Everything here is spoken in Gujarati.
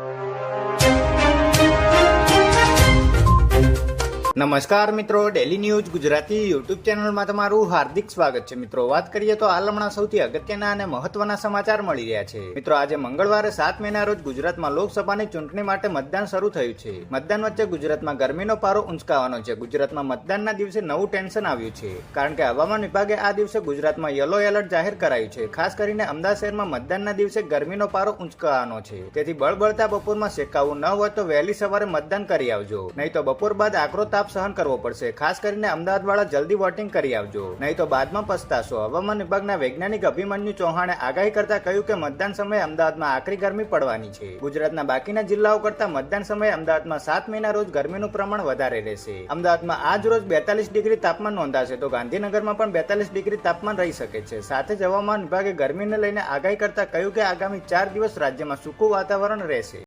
you. નમસ્કાર મિત્રો ડેલી ન્યૂઝ ગુજરાતી યુટ્યુબ ચેનલમાં તમારું હાર્દિક સ્વાગત છે. મિત્રો, વાત કરીએ તો હાલ હમણાં સૌથી અગત્યના અને મહત્વના સમાચાર મળી રહ્યા છે. મિત્રો, આજે મંગળવારે સાત મેના રોજ ગુજરાતમાં લોકસભાની ચૂંટણી માટે મતદાન શરૂ થયું છે. મતદાન વચ્ચે ગુજરાતમાં ગરમીનો પારો ઊંચકાવાનો છે. ગુજરાતમાં મતદાનના દિવસે નવું ટેન્શન આવ્યું છે. કારણ કે હવામાન વિભાગે આ દિવસે ગુજરાતમાં યલો એલર્ટ જાહેર કરાયું છે. ખાસ કરીને અમદાવાદ શહેરમાં મતદાનના દિવસે ગરમીનો પારો ઊંચકાવાનો છે. તેથી બળબળતા બપોરમાં શેકાવું ન હોય તો વહેલી સવારે મતદાન કરી આવજો. નહીં તો બપોર બાદ આકરો તાપ સહન કરવો પડશે. ખાસ કરીને અમદાવાદવાળા જલ્દી વોટિંગ કરી આવજો. નહીં તો બાદમાં પસ્તાશો. હવામાન વિભાગના વૈજ્ઞાનિક અભિમન્યુ ચૌહાણે આગાહી કરતા કહ્યું કે મતદાન સમયે અમદાવાદમાં આકરી ગરમી પડવાની છે. ગુજરાતના બાકીના જિલ્લાઓ કરતા મતદાન સમયે અમદાવાદમાં સાત મહિના રોજ ગરમીનું પ્રમાણ વધારે રહેશે. અમદાવાદમાં આજ રોજ બેતાલીસ ડિગ્રી તાપમાન નોંધાશે. તો ગાંધીનગરમાં પણ બેતાલીસ ડિગ્રી તાપમાન રહી શકે છે. સાથે જ હવામાન વિભાગે ગરમીને લઈને આગાહી કરતા કહ્યું કે આગામી ચાર દિવસ રાજ્યમાં સૂકું વાતાવરણ રહેશે.